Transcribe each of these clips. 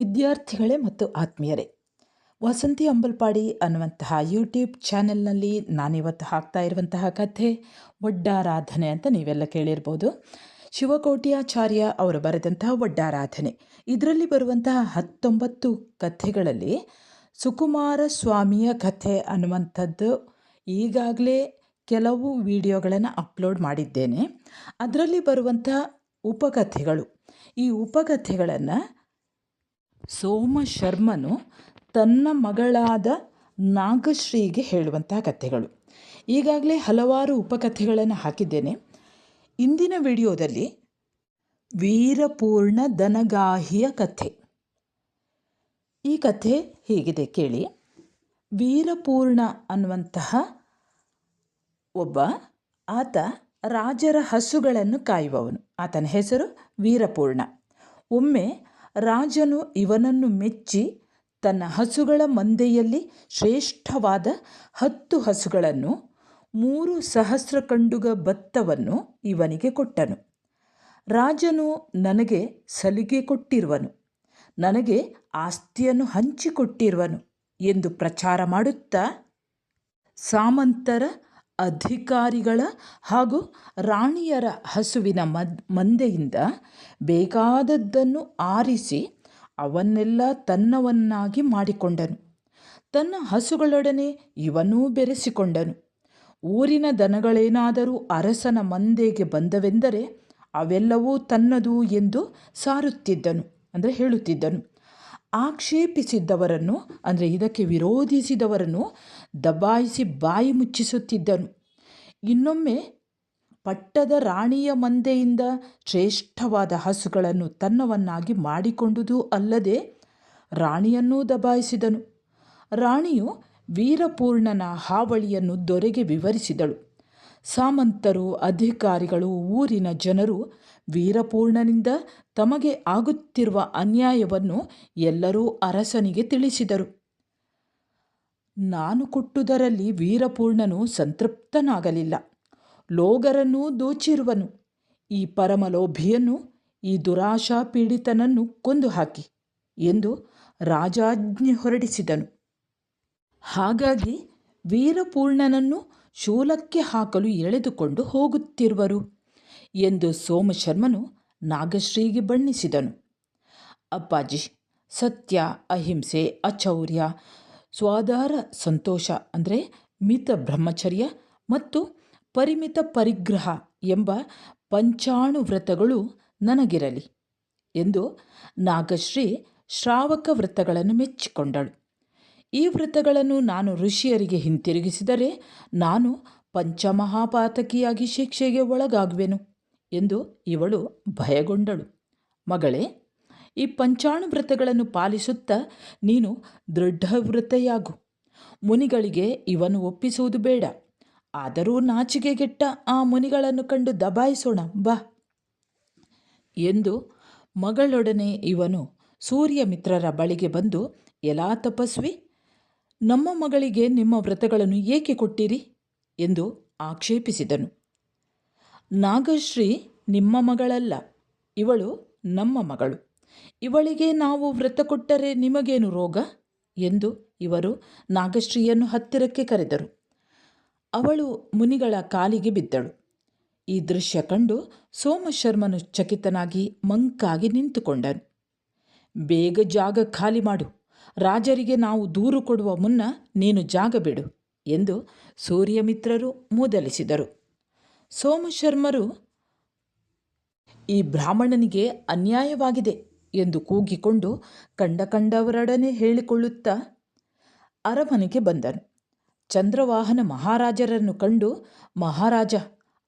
ವಿದ್ಯಾರ್ಥಿಗಳೇ ಮತ್ತು ಆತ್ಮೀಯರೇ. ವಸಂತಿ ಅಂಬಲ್ಪಾಡಿ ಅನ್ನುವಂತಹ ಯೂಟ್ಯೂಬ್ ಚಾನೆಲ್ನಲ್ಲಿ ನಾನಿವತ್ತು ಹಾಕ್ತಾ ಇರುವಂತಹ ಕಥೆ ಒಡ್ಡಾರಾಧನೆ ಅಂತ ನೀವೆಲ್ಲ ಕೇಳಿರ್ಬೋದು. ಶಿವಕೋಟ್ಯಾಚಾರ್ಯ ಅವರು ಬರೆದಂತಹ ಒಡ್ಡಾರಾಧನೆ ಇದರಲ್ಲಿ ಬರುವಂತಹ ಹತ್ತೊಂಬತ್ತು ಕಥೆಗಳಲ್ಲಿ ಸುಕುಮಾರ ಸ್ವಾಮಿಯ ಕಥೆ ಅನ್ನುವಂಥದ್ದು ಈಗಾಗಲೇ ಕೆಲವು ವಿಡಿಯೋಗಳನ್ನು ಅಪ್ಲೋಡ್ ಮಾಡಿದ್ದೇನೆ. ಅದರಲ್ಲಿ ಬರುವಂಥ ಉಪಕಥೆಗಳು. ಈ ಉಪಕಥೆಗಳನ್ನು ಸೋಮ ಶರ್ಮನು ತನ್ನ ಮಗಳಾದ ನಾಗಶ್ರೀಗೆ ಹೇಳುವಂತಹ ಕಥೆಗಳು. ಈಗಾಗಲೇ ಹಲವಾರು ಉಪಕಥೆಗಳನ್ನು ಹಾಕಿದ್ದೇನೆ. ಇಂದಿನ ವಿಡಿಯೋದಲ್ಲಿ ವೀರಪೂರ್ಣ ದನಗಾಹಿಯ ಕಥೆ. ಈ ಕಥೆ ಹೀಗಿದೆ ಕೇಳಿ. ವೀರಪೂರ್ಣ ಅನ್ನುವಂತಹ ಒಬ್ಬ ಆತ ರಾಜರ ಹಸುಗಳನ್ನು ಕಾಯುವವನು. ಆತನ ಹೆಸರು ವೀರಪೂರ್ಣ. ಒಮ್ಮೆ ರಾಜನು ಇವನನ್ನು ಮೆಚ್ಚಿ ತನ್ನ ಹಸುಗಳ ಮಂದೆಯಲ್ಲಿ ಶ್ರೇಷ್ಠವಾದ ಹತ್ತು ಹಸುಗಳನ್ನು, ಮೂರು ಸಹಸ್ರ ಕಂಡುಗ ಭತ್ತವನ್ನು ಇವನಿಗೆ ಕೊಟ್ಟನು. ರಾಜನು ನನಗೆ ಸಲಿಗೆ ಕೊಟ್ಟಿರುವನು, ನನಗೆ ಆಸ್ತಿಯನ್ನು ಹಂಚಿಕೊಟ್ಟಿರುವನು ಎಂದು ಪ್ರಚಾರ ಮಾಡುತ್ತಾ ಸಾಮಂತರ ಅಧಿಕಾರಿಗಳ ಹಾಗೂ ರಾಣಿಯರ ಹಸುವಿನ ಮದ್, ಮಂದೆಯಿಂದ ಬೇಕಾದದ್ದನ್ನು ಆರಿಸಿ ಅವನ್ನೆಲ್ಲ ತನ್ನವನ್ನಾಗಿ ಮಾಡಿಕೊಂಡನು. ತನ್ನ ಹಸುಗಳೊಡನೆ ಇವನೂ ಬೆರೆಸಿಕೊಂಡನು. ಊರಿನ ದನಗಳೇನಾದರೂ ಅರಸನ ಮಂದೆಗೆ ಬಂದವೆಂದರೆ ಅವೆಲ್ಲವೂ ತನ್ನದು ಎಂದು ಸಾರುತ್ತಿದ್ದನು, ಅಂದರೆ ಹೇಳುತ್ತಿದ್ದನು. ಆಕ್ಷೇಪಿಸಿದ್ದವರನ್ನು, ಅಂದರೆ ಇದಕ್ಕೆ ವಿರೋಧಿಸಿದವರನ್ನು ದಬಾಯಿಸಿ ಬಾಯಿ ಮುಚ್ಚಿಸುತ್ತಿದ್ದನು. ಇನ್ನೊಮ್ಮೆ ಪಟ್ಟದ ರಾಣಿಯ ಮಂದೆಯಿಂದ ಶ್ರೇಷ್ಠವಾದ ಹಸುಗಳನ್ನು ತನ್ನವನ್ನಾಗಿ ಮಾಡಿಕೊಂಡುದು ಅಲ್ಲದೆ ರಾಣಿಯನ್ನೂ ದಬಾಯಿಸಿದನು. ರಾಣಿಯು ವೀರಪೂರ್ಣನ ಹಾವಳಿಯನ್ನು ದೊರೆಗೆ ವಿವರಿಸಿದಳು. ಸಾಮಂತರು, ಅಧಿಕಾರಿಗಳು, ಊರಿನ ಜನರು ವೀರಪೂರ್ಣನಿಂದ ತಮಗೆ ಆಗುತ್ತಿರುವ ಅನ್ಯಾಯವನ್ನು ಎಲ್ಲರೂ ಅರಸನಿಗೆ ತಿಳಿಸಿದರು. ನಾನು ಕೊಟ್ಟುದರಲ್ಲಿ ವೀರಪೂರ್ಣನು ಸಂತೃಪ್ತನಾಗಲಿಲ್ಲ. ಲೋಗರನ್ನೂ ದೋಚಿರುವನು. ಈ ಪರಮಲೋಭಿಯನ್ನು, ಈ ದುರಾಶಾ ಪೀಡಿತನನ್ನು ಕೊಂದು ಹಾಕಿ ಎಂದು ರಾಜಾಜ್ಞೆ ಹೊರಡಿಸಿದನು. ಹಾಗಾಗಿ ವೀರಪೂರ್ಣನನ್ನು ಶೂಲಕ್ಕೆ ಹಾಕಲು ಎಳೆದುಕೊಂಡು ಹೋಗುತ್ತಿರುವರು. ಎಂದು ಸೋಮಶರ್ಮನು ನಾಗಶ್ರೀಗೆ ಬಣ್ಣಿಸಿದನು. ಅಪ್ಪಾಜಿ, ಸತ್ಯ, ಅಹಿಂಸೆ, ಅಚೌರ್ಯ, ಸ್ವಾಧಾರ, ಸಂತೋಷ ಅಂದರೆ ಮಿತ ಬ್ರಹ್ಮಚರ್ಯ ಮತ್ತು ಪರಿಮಿತ ಪರಿಗ್ರಹ ಎಂಬ ಪಂಚಾಣು ವ್ರತಗಳು ನನಗಿರಲಿ ಎಂದು ನಾಗಶ್ರೀ ಶ್ರಾವಕ ವ್ರತಗಳನ್ನು ಮೆಚ್ಚಿಕೊಂಡಳು. ಈ ವ್ರತಗಳನ್ನು ನಾನು ಋಷಿಯರಿಗೆ ಹಿಂತಿರುಗಿಸಿದರೆ ನಾನು ಪಂಚಮಹಾಪಾತಕಿಯಾಗಿ ಶಿಕ್ಷೆಗೆ ಒಳಗಾಗುವೆನು. ಎಂದು ಇವಳು ಭಯಗೊಂಡಳು. ಮಗಳೇ, ಈ ಪಂಚಾಣು ವ್ರತಗಳನ್ನು ಪಾಲಿಸುತ್ತಾ ನೀನು ದೃಢವೃತೆಯಾಗು ಮುನಿಗಳಿಗೆ ಇವನು ಒಪ್ಪಿಸುವುದು ಬೇಡ. ಆದರೂ ನಾಚಿಕೆಗೆಟ್ಟ ಆ ಮುನಿಗಳನ್ನು ಕಂಡು ದಬಾಯಿಸೋಣ, ಬಾ ಎಂದು ಮಗಳೊಡನೆ ಇವನು ಸೂರ್ಯ ಮಿತ್ರರ ಬಳಿಗೆ ಬಂದು, ಎಲಾ ತಪಸ್ವಿ, ನಮ್ಮ ಮಗಳಿಗೆ ನಿಮ್ಮ ವ್ರತಗಳನ್ನು ಏಕೆ ಕೊಟ್ಟಿರಿ? ಎಂದು ಆಕ್ಷೇಪಿಸಿದನು. ನಾಗಶ್ರೀ ನಿಮ್ಮ ಮಗಳಲ್ಲ. ಇವಳು ನಮ್ಮ ಮಗಳು. ಇವಳಿಗೆ ನಾವು ವ್ರತ ಕೊಟ್ಟರೆ ನಿಮಗೇನು ರೋಗ? ಎಂದು ಇವರು ನಾಗಶ್ರೀಯನ್ನು ಹತ್ತಿರಕ್ಕೆ ಕರೆದರು. ಅವಳು ಮುನಿಗಳ ಕಾಲಿಗೆ ಬಿದ್ದಳು. ಈ ದೃಶ್ಯ ಕಂಡು ಸೋಮಶರ್ಮನು ಚಕಿತನಾಗಿ ಮಂಕಾಗಿ ನಿಂತುಕೊಂಡನು. ಬೇಗ ಜಾಗ ಖಾಲಿ ಮಾಡು. ರಾಜರಿಗೆ ನಾವು ದೂರು ಕೊಡುವ ಮುನ್ನ ನೀನು ಜಾಗ ಬಿಡು ಎಂದು ಸೂರ್ಯಮಿತ್ರರು ಮೂದಲಿಸಿದರು. ಸೋಮಶರ್ಮರು ಈ ಬ್ರಾಹ್ಮಣನಿಗೆ ಅನ್ಯಾಯವಾಗಿದೆ ಎಂದು ಕೂಗಿಕೊಂಡು ಕಂಡ ಕಂಡವರೊಡನೆ ಹೇಳಿಕೊಳ್ಳುತ್ತಾ ಅರಮನೆಗೆ ಬಂದನು. ಚಂದ್ರವಾಹನ ಮಹಾರಾಜರನ್ನು ಕಂಡು, ಮಹಾರಾಜ,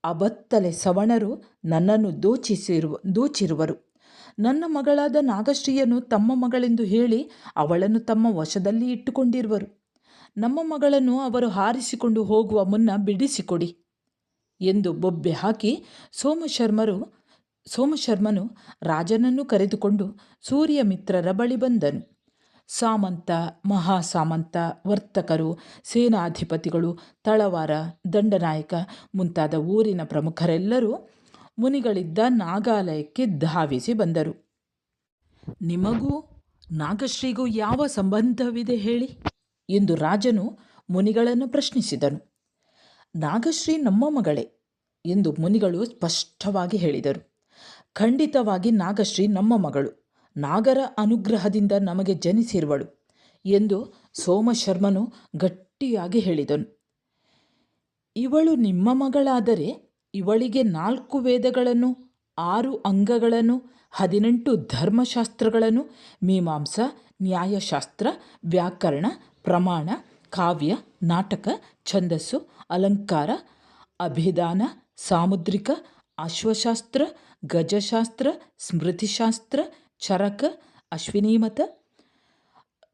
ಅಬತ್ತಲೆ ಸವಣರು ನನ್ನನ್ನು ದೋಚಿಸಿರುವ, ದೋಚಿರುವರು. ನನ್ನ ಮಗಳಾದ ನಾಗಶ್ರೀಯನ್ನು ತಮ್ಮ ಮಗಳೆಂದು ಹೇಳಿ ಅವಳನ್ನು ತಮ್ಮ ವಶದಲ್ಲಿ ಇಟ್ಟುಕೊಂಡಿರುವರು. ನಮ್ಮ ಮಗಳನ್ನು ಅವರು ಹಾರಿಸಿಕೊಂಡು ಹೋಗುವ ಮುನ್ನ ಬಿಡಿಸಿಕೊಡಿ. ಎಂದು ಬೊಬ್ಬೆ ಹಾಕಿ ಸೋಮಶರ್ಮರು, ಸೋಮಶರ್ಮನು ರಾಜನನ್ನು ಕರೆದುಕೊಂಡು ಸೂರ್ಯಮಿತ್ರರ ಬಳಿ ಬಂದನು. ಸಾಮಂತ, ಮಹಾಸಾಮಂತ, ವರ್ತಕರು, ಸೇನಾಧಿಪತಿಗಳು, ತಳವಾರ, ದಂಡನಾಯಕ ಮುಂತಾದ ಊರಿನ ಪ್ರಮುಖರೆಲ್ಲರೂ ಮುನಿಗಳಿದ್ದ ನಾಗಾಲಯಕ್ಕೆ ಧಾವಿಸಿ ಬಂದರು. ನಿಮಗೂ ನಾಗಶ್ರೀಗೂ ಯಾವ ಸಂಬಂಧವಿದೆ ಹೇಳಿ ಎಂದು ರಾಜನು ಮುನಿಗಳನ್ನು ಪ್ರಶ್ನಿಸಿದನು. ನಾಗಶ್ರೀ ನಮ್ಮ ಮಗಳೇ ಎಂದು ಮುನಿಗಳು ಸ್ಪಷ್ಟವಾಗಿ ಹೇಳಿದರು. ಖಂಡಿತವಾಗಿ ನಾಗಶ್ರೀ ನಮ್ಮ ಮಗಳು. ನಾಗರ ಅನುಗ್ರಹದಿಂದ ನಮಗೆ ಜನಿಸಿರುವಳು ಎಂದು ಸೋಮಶರ್ಮನು ಗಟ್ಟಿಯಾಗಿ ಹೇಳಿದನು. ಇವಳು ನಿಮ್ಮ ಮಗಳಾದರೆ ಇವಳಿಗೆ ನಾಲ್ಕು ವೇದಗಳನ್ನು, ಆರು ಅಂಗಗಳನ್ನು, ಹದಿನೆಂಟು ಧರ್ಮಶಾಸ್ತ್ರಗಳನ್ನು, ಮೀಮಾಂಸ, ನ್ಯಾಯಶಾಸ್ತ್ರ, ವ್ಯಾಕರಣ, ಪ್ರಮಾಣ, ಕಾವ್ಯ, ನಾಟಕ, ಛಂದಸ್ಸು ಅಲಂಕಾರ, ಅಭಿಧಾನ, ಸಾಮುದ್ರಿಕ, ಅಶ್ವಶಾಸ್ತ್ರ, ಗಜಶಾಸ್ತ್ರ, ಸ್ಮೃತಿಶಾಸ್ತ್ರ, ಚರಕ, ಅಶ್ವಿನೀಮತ,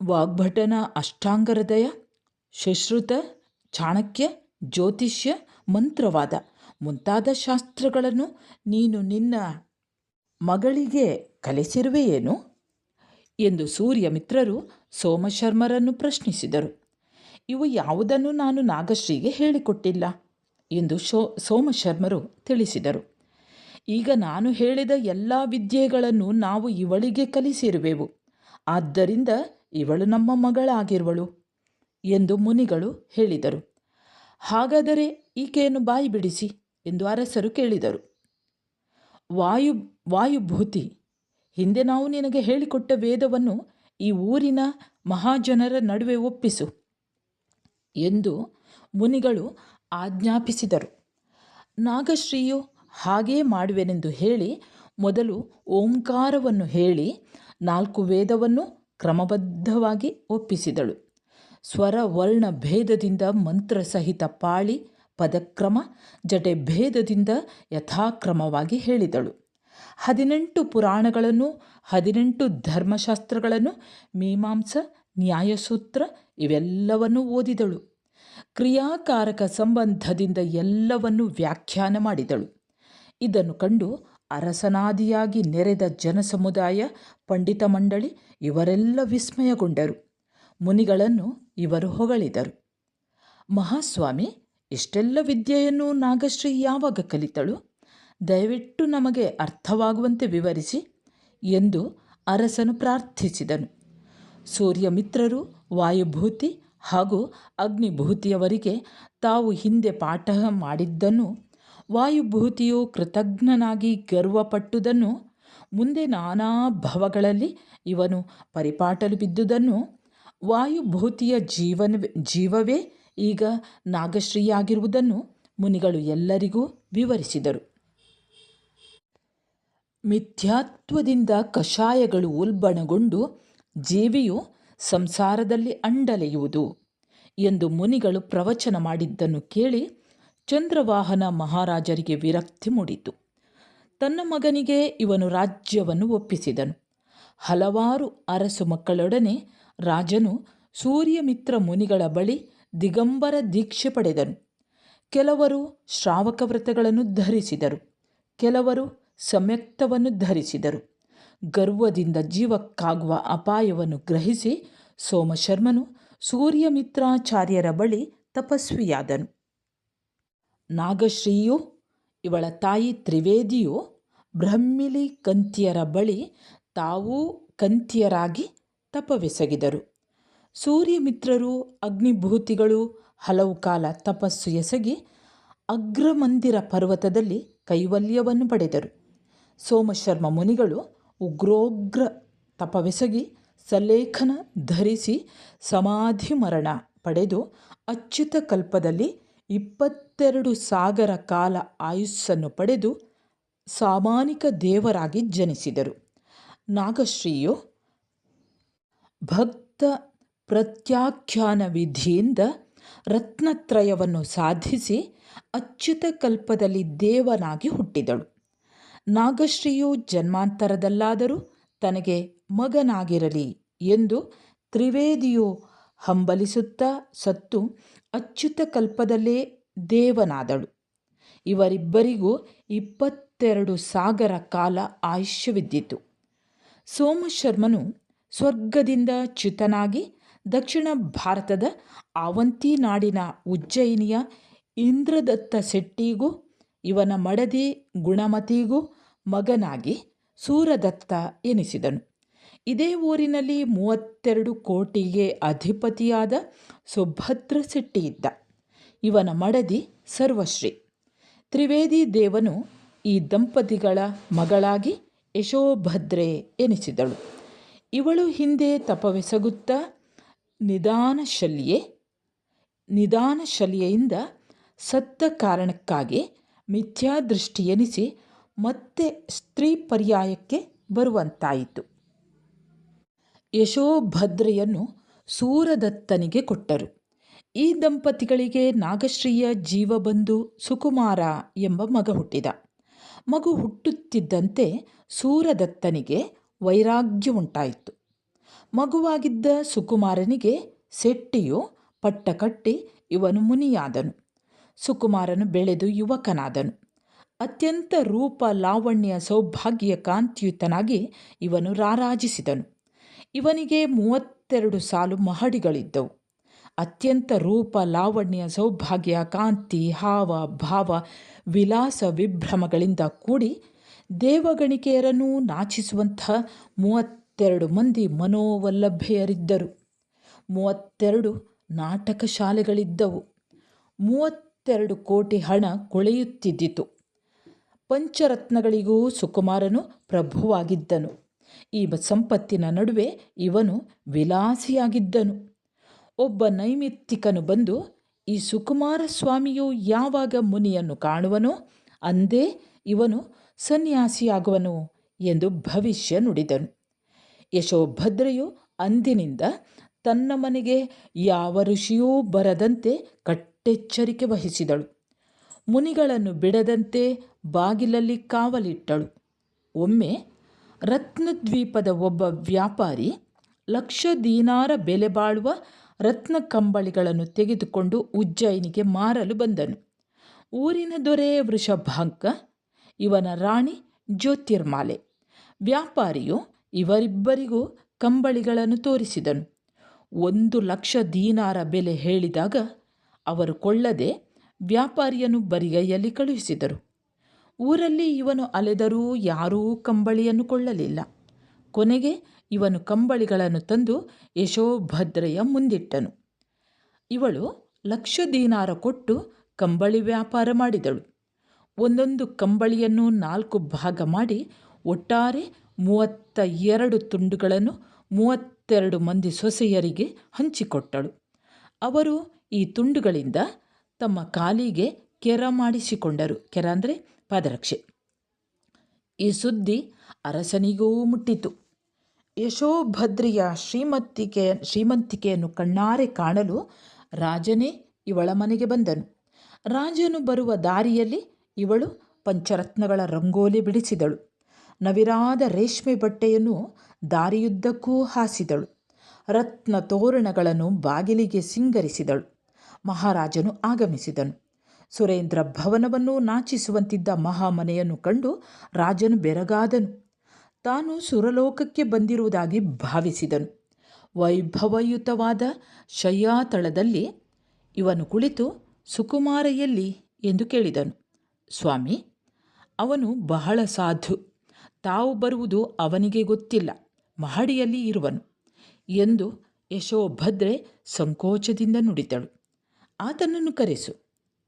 ವಾಗ್ಭಟನ, ಅಷ್ಟಾಂಗಹೃದಯ, ಶುಶ್ರುತ, ಚಾಣಕ್ಯ, ಜ್ಯೋತಿಷ್ಯ, ಮಂತ್ರವಾದ. ಮುಂತಾದ ಶಾಸ್ತ್ರಗಳನ್ನು ನೀನು ನಿನ್ನ ಮಗಳಿಗೆ ಕಲಿಸಿರುವೆಯೇನು? ಎಂದು ಸೂರ್ಯ ಮಿತ್ರರು ಸೋಮಶರ್ಮರನ್ನು ಪ್ರಶ್ನಿಸಿದರು. ಇವು ಯಾವುದನ್ನು ನಾನು ನಾಗಶ್ರೀಗೆ ಹೇಳಿಕೊಟ್ಟಿಲ್ಲ ಎಂದು ಶೋ, ಸೋಮಶರ್ಮರು ತಿಳಿಸಿದರು. ಈಗ ನಾನು ಹೇಳಿದ ಎಲ್ಲ ವಿದ್ಯೆಗಳನ್ನು ನಾವು ಇವಳಿಗೆ ಕಲಿಸಿರುವೆವು. ಆದ್ದರಿಂದ ಇವಳು ನಮ್ಮ ಮಗಳಾಗಿರುವಳು ಎಂದು ಮುನಿಗಳು ಹೇಳಿದರು. ಹಾಗಾದರೆ ಈಕೆಯನ್ನು ಬಾಯಿ ಬಿಡಿಸಿ ಎಂದು ಅರಸರು ಕೇಳಿದರು. ವಾಯು, ವಾಯುಭೂತಿ, ಹಿಂದೆ ನಾವು ನಿನಗೆ ಹೇಳಿಕೊಟ್ಟ ವೇದವನ್ನು ಈ ಊರಿನ ಮಹಾಜನರ ನಡುವೆ ಒಪ್ಪಿಸು. ಎಂದು ಮುನಿಗಳು ಆಜ್ಞಾಪಿಸಿದರು. ನಾಗಶ್ರೀಯು ಹಾಗೇ ಮಾಡುವೆನೆಂದು ಹೇಳಿ ಮೊದಲು ಓಂಕಾರವನ್ನು ಹೇಳಿ ನಾಲ್ಕು ವೇದವನ್ನು ಕ್ರಮಬದ್ಧವಾಗಿ ಒಪ್ಪಿಸಿದಳು. ಸ್ವರ ವರ್ಣ ಭೇದದಿಂದ ಮಂತ್ರ ಸಹಿತ ಪಾಳಿ, ಪದಕ್ರಮ, ಜಟೆ ಭೇದದಿಂದ ಯಥಾಕ್ರಮವಾಗಿ ಹೇಳಿದಳು. ಹದಿನೆಂಟು ಪುರಾಣಗಳನ್ನು, ಹದಿನೆಂಟು ಧರ್ಮಶಾಸ್ತ್ರಗಳನ್ನು, ಮೀಮಾಂಸ, ನ್ಯಾಯಸೂತ್ರ ಇವೆಲ್ಲವನ್ನೂ ಓದಿದಳು. ಕ್ರಿಯಾಕಾರಕ ಸಂಬಂಧದಿಂದ ಎಲ್ಲವನ್ನೂ ವ್ಯಾಖ್ಯಾನ ಮಾಡಿದಳು. ಇದನ್ನು ಕಂಡು ಅರಸನಾದಿಯಾಗಿ ನೆರೆದ ಜನಸಮುದಾಯ, ಪಂಡಿತ ಮಂಡಳಿ ಇವರೆಲ್ಲ ವಿಸ್ಮಯಗೊಂಡರು. ಮುನಿಗಳನ್ನು ಇವರು ಹೊಗಳಿದರು. ಮಹಾಸ್ವಾಮಿ, ಇಷ್ಟೆಲ್ಲ ವಿದ್ಯೆಯನ್ನು ನಾಗಶ್ರೀ ಯಾವಾಗ ಕಲಿತಳು? ದಯವಿಟ್ಟು ನಮಗೆ ಅರ್ಥವಾಗುವಂತೆ ವಿವರಿಸಿ ಎಂದು ಅರಸನು ಪ್ರಾರ್ಥಿಸಿದನು. ಸೂರ್ಯಮಿತ್ರರು, ವಾಯುಭೂತಿ ಹಾಗೂ ಅಗ್ನಿಭೂತಿಯವರಿಗೆ ತಾವು ಹಿಂದೆ ಪಾಠ ಮಾಡಿದ್ದನ್ನು ವಾಯುಭೂತಿಯು ಕೃತಜ್ಞನಾಗಿ ಗರ್ವಪಟ್ಟುದನ್ನು, ಮುಂದೆ ನಾನಾ ಭವಗಳಲ್ಲಿ ಇವನು ಪರಿಪಾಟಲು ಬಿದ್ದುದನ್ನು. ವಾಯುಭೂತಿಯ ಜೀವನ ಜೀವವೇ ಈಗ ನಾಗಶ್ರೀಯಾಗಿರುವುದನ್ನು ಮುನಿಗಳು ಎಲ್ಲರಿಗೂ ವಿವರಿಸಿದರು. ಮಿಥ್ಯಾತ್ವದಿಂದ ಕಷಾಯಗಳು ಉಲ್ಬಣಗೊಂಡು ಜೀವಿಯು ಸಂಸಾರದಲ್ಲಿ ಅಂಡಲೆಯುವುದು ಎಂದು ಮುನಿಗಳು ಪ್ರವಚನ ಮಾಡಿದ್ದನ್ನು ಕೇಳಿ ಚಂದ್ರವಾಹನ ಮಹಾರಾಜರಿಗೆ ವಿರಕ್ತಿ ಮೂಡಿತು. ತನ್ನ ಮಗನಿಗೆ ಇವನು ರಾಜ್ಯವನ್ನು ಒಪ್ಪಿಸಿದನು. ಹಲವಾರು ಅರಸು ಮಕ್ಕಳೊಡನೆ ರಾಜನು ಸೂರ್ಯಮಿತ್ರ ಮುನಿಗಳ ಬಳಿ ದಿಗಂಬರ ದೀಕ್ಷೆ ಪಡೆದನು. ಕೆಲವರು ಶ್ರಾವಕ ವ್ರತಗಳನ್ನು ಧರಿಸಿದರು, ಕೆಲವರು ಸಮ್ಯಕ್ತವನ್ನು ಧರಿಸಿದರು. ಗರ್ವದಿಂದ ಜೀವಕ್ಕಾಗುವ ಅಪಾಯವನ್ನು ಗ್ರಹಿಸಿ ಸೋಮಶರ್ಮನು ಸೂರ್ಯಮಿತ್ರಾಚಾರ್ಯರ ಬಳಿ ತಪಸ್ವಿಯಾದನು. ನಾಗಶ್ರೀಯು, ಇವಳ ತಾಯಿ ತ್ರಿವೇದಿಯು ಬ್ರಹ್ಮಿಲಿ ಕಂತಿಯರ ಬಳಿ ತಾವೂ ಕಂತಿಯರಾಗಿ ತಪವೆಸಗಿದರು. ಸೂರ್ಯಮಿತ್ರರು, ಅಗ್ನಿಭೂತಿಗಳು ಹಲವು ಕಾಲ ತಪಸ್ಸು ಎಸಗಿ ಅಗ್ರಮಂದಿರ ಪರ್ವತದಲ್ಲಿ ಕೈವಲ್ಯವನ್ನು ಪಡೆದರು. ಸೋಮಶರ್ಮ ಮುನಿಗಳು ಉಗ್ರೋಗ್ರ ತಪವೆಸಗಿ ಸಲೇಖನ ಧರಿಸಿ ಸಮಾಧಿ ಮರಣ ಪಡೆದು ಅಚ್ಯುತ ಕಲ್ಪದಲ್ಲಿ ಇಪ್ಪತ್ತೆರಡು ಸಾಗರ ಕಾಲ ಆಯುಸ್ಸನ್ನು ಪಡೆದು ಸಾಮಾನಿಕ ದೇವರಾಗಿ ಜನಿಸಿದರು. ನಾಗಶ್ರೀಯು ಭಕ್ತ ಪ್ರತ್ಯಾಖ್ಯಾನ ವಿಧಿಯಿಂದ ರತ್ನತ್ರಯವನ್ನು ಸಾಧಿಸಿ ಅಚ್ಯುತ ಕಲ್ಪದಲ್ಲಿ ದೇವನಾಗಿ ಹುಟ್ಟಿದಳು. ನಾಗಶ್ರೀಯು ಜನ್ಮಾಂತರದಲ್ಲಾದರೂ ತನಗೆ ಮಗನಾಗಿರಲಿ ಎಂದು ತ್ರಿವೇದಿಯು ಹಂಬಲಿಸುತ್ತಾ ಸತ್ತು ಅಚ್ಯುತ ಕಲ್ಪದಲ್ಲೇ ದೇವನಾದಳು. ಇವರಿಬ್ಬರಿಗೂ ಇಪ್ಪತ್ತೆರಡು ಸಾಗರ ಕಾಲ ಆಯುಷ್ಯವಿದ್ದಿತು. ಸೋಮಶರ್ಮನು ಸ್ವರ್ಗದಿಂದ ಚ್ಯುತನಾಗಿ ದಕ್ಷಿಣ ಭಾರತದ ಆವಂತಿ ನಾಡಿನ ಉಜ್ಜಯಿನಿಯ ಇಂದ್ರದತ್ತ ಶೆಟ್ಟಿಗೂ, ಇವನ ಮಡದಿ ಗುಣಮತಿಗೂ ಮಗನಾಗಿ ಸೂರದತ್ತ ಎನಿಸಿದನು. ಇದೇ ಊರಿನಲ್ಲಿ ಮೂವತ್ತೆರಡು ಕೋಟಿಗೆ ಅಧಿಪತಿಯಾದ ಸುಭದ್ರ ಸಿಟ್ಟಿಯಿದ್ದ ಇವನ ಮಡದಿ ಸರ್ವಶ್ರೀ. ತ್ರಿವೇದಿ ದೇವನು ಈ ದಂಪತಿಗಳ ಮಗಳಾಗಿ ಯಶೋಭದ್ರೆ ಎನಿಸಿದಳು. ಇವಳು ಹಿಂದೆ ತಪವೆಸಗುತ್ತ ನಿಧಾನ ಶಲ್ಯೆ ನಿಧಾನ ಶಲ್ಯೆಯಿಂದ ಸತ್ತ ಕಾರಣಕ್ಕಾಗಿ ಮಿಥ್ಯಾದೃಷ್ಟಿ ಎನಿಸಿ ಮತ್ತೆ ಸ್ತ್ರೀ ಪರ್ಯಾಯಕ್ಕೆ ಬರುವಂತಾಯಿತು. ಯಶೋಭದ್ರೆಯನ್ನು ಸೂರದತ್ತನಿಗೆ ಕೊಟ್ಟರು. ಈ ದಂಪತಿಗಳಿಗೆ ನಾಗಶ್ರೀಯ ಜೀವಬಂಧು ಸುಕುಮಾರ ಎಂಬ ಮಗ ಹುಟ್ಟಿದ. ಮಗು ಹುಟ್ಟುತ್ತಿದ್ದಂತೆ ಸೂರದತ್ತನಿಗೆ ವೈರಾಗ್ಯ ಉಂಟಾಯಿತು. ಮಗುವಾಗಿದ್ದ ಸುಕುಮಾರನಿಗೆ ಸೆಟ್ಟಿಯು ಪಟ್ಟಕಟ್ಟಿ ಇವನು ಮುನಿಯಾದನು. ಸುಕುಮಾರನು ಬೆಳೆದು ಯುವಕನಾದನು. ಅತ್ಯಂತ ರೂಪ ಲಾವಣ್ಯ ಸೌಭಾಗ್ಯ ಕಾಂತಿಯುತನಾಗಿ ಇವನು ರಾರಾಜಿಸಿದನು. ಇವನಿಗೆ ಮೂವತ್ತೆರಡು ಸಾಲು ಮಹಡಿಗಳಿದ್ದವು. ಅತ್ಯಂತ ರೂಪ ಲಾವಣ್ಯ ಸೌಭಾಗ್ಯ ಕಾಂತಿ ಹಾವ ಭಾವ ವಿಲಾಸ ವಿಭ್ರಮಗಳಿಂದ ಕೂಡಿ ದೇವಗಣಿಕೆಯರನ್ನು ನಾಚಿಸುವಂಥ ಮೂವತ್ತೆರಡು ಮಂದಿ ಮನೋವಲ್ಲಭೆಯರಿದ್ದರು. ಮೂವತ್ತೆರಡು ನಾಟಕ ಶಾಲೆಗಳಿದ್ದವು ಮೂವತ್ತೆರಡು ಕೋಟಿ ಹಣ ಕೊಳೆಯುತ್ತಿದ್ದಿತು. ಪಂಚರತ್ನಗಳಿಗೂ ಸುಕುಮಾರನು ಪ್ರಭುವಾಗಿದ್ದನು. ಈ ಸಂಪತ್ತಿನ ನಡುವೆ ಇವನು ವಿಲಾಸಿಯಾಗಿದ್ದನು. ಒಬ್ಬ ನೈಮಿತ್ತಿಕನು ಬಂದು, ಈ ಸುಕುಮಾರ ಸ್ವಾಮಿಯು ಯಾವಾಗ ಮುನಿಯನ್ನು ಕಾಣುವನೋ, ಅಂದೇ ಇವನು ಸನ್ಯಾಸಿಯಾಗುವನು ಎಂದು ಭವಿಷ್ಯ ನುಡಿದನು. ಯಶೋಭದ್ರೆಯು ಅಂದಿನಿಂದ, ತನ್ನ ಮನೆಗೆ ಯಾವ ಋಷಿಯೂ ಬರದಂತೆ ಕಟ್ಟೆಚ್ಚರಿಕೆ ವಹಿಸಿದಳು. ಮುನಿಗಳನ್ನು ಬಿಡದಂತೆ ಬಾಗಿಲಲ್ಲಿ ಕಾವಲಿಟ್ಟಳು. ಒಮ್ಮೆ ರತ್ನದ್ವೀಪದ ಒಬ್ಬ ವ್ಯಾಪಾರಿ ಲಕ್ಷ ದೀನಾರ ಬೆಲೆ ಬಾಳುವ ರತ್ನ ಕಂಬಳಿಗಳನ್ನು ತೆಗೆದುಕೊಂಡು ಉಜ್ಜಯಿನಿಗೆ ಮಾರಲು ಬಂದನು. ಊರಿನ ದೊರೆ ವೃಷಭಾಂಕ, ಇವನ ರಾಣಿ ಜ್ಯೋತಿರ್ಮಾಲೆ, ವ್ಯಾಪಾರಿಯು ಇವರಿಬ್ಬರಿಗೂ ಕಂಬಳಿಗಳನ್ನು ತೋರಿಸಿದನು. ಒಂದು ಲಕ್ಷ ದೀನಾರ ಬೆಲೆ ಹೇಳಿದಾಗ ಅವರು ಕೊಳ್ಳದೆ ವ್ಯಾಪಾರಿಯನ್ನು ಬರಿಗೈಯಲ್ಲಿ ಕಳುಹಿಸಿದರು. ಊರಲ್ಲಿ ಇವನು ಅಲೆದರೂ ಯಾರೂ ಕಂಬಳಿಯನ್ನು ಕೊಳ್ಳಲಿಲ್ಲ. ಕೊನೆಗೆ ಇವನು ಕಂಬಳಿಗಳನ್ನು ತಂದು ಯಶೋಭದ್ರೆಯ ಮುಂದಿಟ್ಟನು. ಇವಳು ಲಕ್ಷ ದೀನಾರ ಕೊಟ್ಟು ಕಂಬಳಿ ವ್ಯಾಪಾರ ಮಾಡಿದಳು. ಒಂದೊಂದು ಕಂಬಳಿಯನ್ನು ನಾಲ್ಕು ಭಾಗ ಮಾಡಿ ಒಟ್ಟಾರೆ ಮೂವತ್ತ ಎರಡು ತುಂಡುಗಳನ್ನು ಮೂವತ್ತೆರಡು ಮಂದಿ ಸೊಸೆಯರಿಗೆ ಹಂಚಿಕೊಟ್ಟಳು. ಅವರು ಈ ತುಂಡುಗಳಿಂದ ತಮ್ಮ ಕಾಲಿಗೆ ಕೆರ ಮಾಡಿಸಿಕೊಂಡರು. ಕೆರ ಅಂದರೆ ಪಾದರಕ್ಷೆ. ಈ ಸುದ್ದಿ ಅರಸನಿಗೂ ಮುಟ್ಟಿತು. ಯಶೋಭದ್ರಿಯ ಶ್ರೀಮಂತಿಕೆ, ಶ್ರೀಮಂತಿಕೆಯನ್ನು ಕಣ್ಣಾರೆ ಕಾಣಲು ರಾಜನೇ ಇವಳ ಮನೆಗೆ ಬಂದನು. ರಾಜನು ಬರುವ ದಾರಿಯಲ್ಲಿ ಇವಳು ಪಂಚರತ್ನಗಳ ರಂಗೋಲಿ ಬಿಡಿಸಿದಳು. ನವಿರಾದ ರೇಷ್ಮೆ ಬಟ್ಟೆಯನ್ನು ದಾರಿಯುದ್ದಕ್ಕೂ ಹಾಸಿದಳು. ರತ್ನ ತೋರಣಗಳನ್ನು ಬಾಗಿಲಿಗೆ ಸಿಂಗರಿಸಿದಳು. ಮಹಾರಾಜನು ಆಗಮಿಸಿದನು. ಸುರೇಂದ್ರ ಭವನವನ್ನು ನಾಚಿಸುವಂತಿದ್ದ ಮಹಾಮನೆಯನ್ನು ಕಂಡು ರಾಜನು ಬೆರಗಾದನು. ತಾನು ಸುರಲೋಕಕ್ಕೆ ಬಂದಿರುವುದಾಗಿ ಭಾವಿಸಿದನು. ವೈಭವಯುತವಾದ ಶಯ್ಯಾತಳದಲ್ಲಿ ಇವನು ಕುಳಿತು ಸುಕುಮಾರ ಎಲ್ಲಿ ಎಂದು ಕೇಳಿದನು. ಸ್ವಾಮಿ, ಅವನು ಬಹಳ ಸಾಧು. ತಾವು ಬರುವುದು ಅವನಿಗೆ ಗೊತ್ತಿಲ್ಲ. ಮಹಡಿಯಲ್ಲಿ ಇರುವನು ಎಂದು ಯಶೋಭದ್ರೆ ಸಂಕೋಚದಿಂದ ನುಡಿದಳು. ಆತನನ್ನು ಕರೆಸು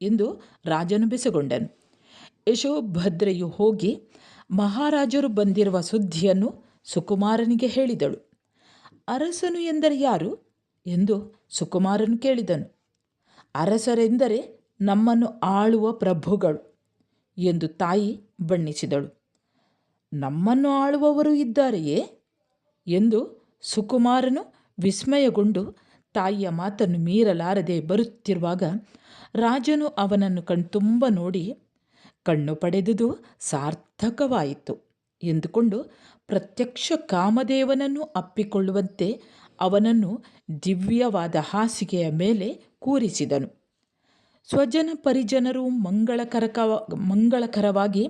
ಎಂದು ರಾಜನು ಬೆಸಗೊಂಡನು ಯಶೋಭದ್ರೆಯು ಹೋಗಿ ಮಹಾರಾಜರು ಬಂದಿರುವ ಸುದ್ದಿಯನ್ನು ಸುಕುಮಾರನಿಗೆ ಹೇಳಿದಳು. ಅರಸನು ಎಂದರೆ ಯಾರು ಎಂದು ಸುಕುಮಾರನು ಕೇಳಿದನು. ಅರಸರೆಂದರೆ ನಮ್ಮನ್ನು ಆಳುವ ಪ್ರಭುಗಳು ಎಂದು ತಾಯಿ ಬಣ್ಣಿಸಿದಳು. ನಮ್ಮನ್ನು ಆಳುವವರು ಇದ್ದಾರೆಯೇ ಎಂದು ಸುಕುಮಾರನು ವಿಸ್ಮಯಗೊಂಡು ತಾಯಿಯ ಮಾತನ್ನು ಮೀರಲಾರದೆ ಬರುತ್ತಿರುವಾಗ ರಾಜನು ಅವನನ್ನು ಕಣ್ತುಂಬ ನೋಡಿ, ಕಣ್ಣು ಪಡೆದುದು ಸಾರ್ಥಕವಾಯಿತು ಎಂದುಕೊಂಡು ಪ್ರತ್ಯಕ್ಷ ಕಾಮದೇವನನ್ನು ಅಪ್ಪಿಕೊಳ್ಳುವಂತೆ ಅವನನ್ನು ದಿವ್ಯವಾದ ಹಾಸಿಗೆಯ ಮೇಲೆ ಕೂರಿಸಿದನು. ಸ್ವಜನ ಪರಿಜನರು ಮಂಗಳಕರಕ, ಮಂಗಳಕರವಾಗಿ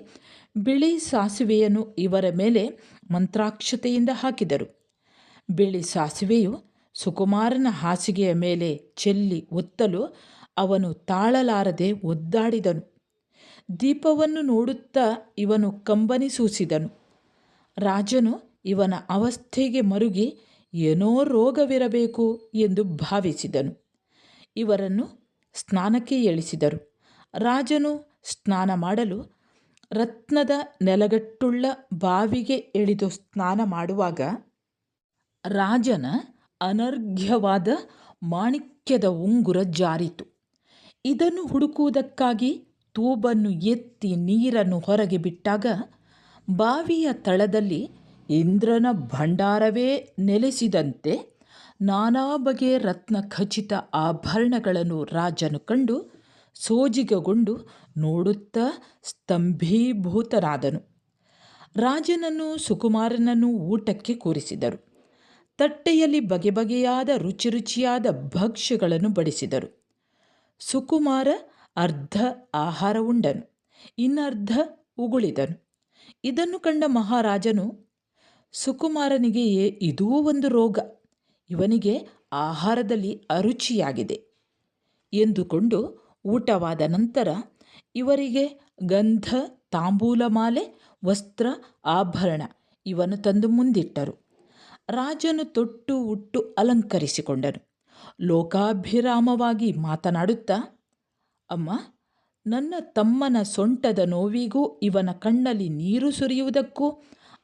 ಬಿಳಿ ಸಾಸಿವೆಯನ್ನು ಇವರ ಮೇಲೆ ಮಂತ್ರಾಕ್ಷತೆಯಿಂದ ಹಾಕಿದರು. ಬಿಳಿ ಸಾಸಿವೆಯು ಸುಕುಮಾರನ ಹಾಸಿಗೆಯ ಮೇಲೆ ಚೆಲ್ಲಿ ಒತ್ತಲು ಅವನು ತಾಳಲಾರದೆ ಒದ್ದಾಡಿದನು. ದೀಪವನ್ನು ನೋಡುತ್ತಾ ಇವನು ಕಂಬನಿ ಸೂಸಿದನು. ರಾಜನು ಇವನ ಅವಸ್ಥೆಗೆ ಮರುಗಿ, ಏನೋ ರೋಗವಿರಬೇಕು ಎಂದು ಭಾವಿಸಿದನು. ಇವರನ್ನು ಸ್ನಾನಕ್ಕೆ ಎಳಿಸಿದರು. ರಾಜನು ಸ್ನಾನ ಮಾಡಲು ರತ್ನದ ನೆಲಗಟ್ಟುಳ್ಳ ಬಾವಿಗೆ ಇಳಿದು ಸ್ನಾನ ಮಾಡುವಾಗ ರಾಜನ ಅನರ್ಘ್ಯವಾದ ಮಾಣಿಕ್ಯದ ಉಂಗುರ ಜಾರಿತು. ಇದನ್ನು ಹುಡುಕುವುದಕ್ಕಾಗಿ ತೂಬನ್ನು ಎತ್ತಿ ನೀರನ್ನು ಹೊರಗೆ ಬಿಟ್ಟಾಗ ಬಾವಿಯ ತಳದಲ್ಲಿ ಇಂದ್ರನ ಭಂಡಾರವೇ ನೆಲೆಸಿದಂತೆ ನಾನಾ ಬಗೆಯ ರತ್ನ ಖಚಿತ ಆಭರಣಗಳನ್ನು ರಾಜನು ಕಂಡು ಸೋಜಿಗಗೊಂಡು ನೋಡುತ್ತಾ ಸ್ತಂಭೀಭೂತರಾದನು ರಾಜನನ್ನು ಸುಕುಮಾರನನ್ನು ಊಟಕ್ಕೆ ಕೂರಿಸಿದರು. ತಟ್ಟೆಯಲ್ಲಿ ಬಗೆ ಬಗೆಯಾದ ರುಚಿ ರುಚಿಯಾದ ಭಕ್ಷ್ಯಗಳನ್ನು ಬಡಿಸಿದರು. ಸುಕುಮಾರ ಅರ್ಧ ಆಹಾರ ಉಂಡನು, ಇನ್ನರ್ಧ ಉಗುಳಿದನು. ಇದನ್ನು ಕಂಡ ಮಹಾರಾಜನು, ಸುಕುಮಾರನಿಗೆ ಇದೂ ಒಂದು ರೋಗ. ಇವನಿಗೆ ಆಹಾರದಲ್ಲಿ ಅರುಚಿಯಾಗಿದೆ ಎಂದುಕೊಂಡು ಊಟವಾದ ನಂತರ ಇವರಿಗೆ ಗಂಧ ತಾಂಬೂಲಮಾಲೆ ವಸ್ತ್ರ, ಆಭರಣ ಇವನ್ನು ತಂದು ಮುಂದಿಟ್ಟರು. ರಾಜನು ತೊಟ್ಟು ಉಟ್ಟು ಅಲಂಕರಿಸಿಕೊಂಡನು. ಲೋಕಾಭಿರಾಮವಾಗಿ ಮಾತನಾಡುತ್ತಾ, ಅಮ್ಮ, ನನ್ನ ತಮ್ಮನ ಸೊಂಟದ ನೋವಿಗೂ ಇವನ ಕಣ್ಣಲ್ಲಿ ನೀರು ಸುರಿಯುವುದಕ್ಕೂ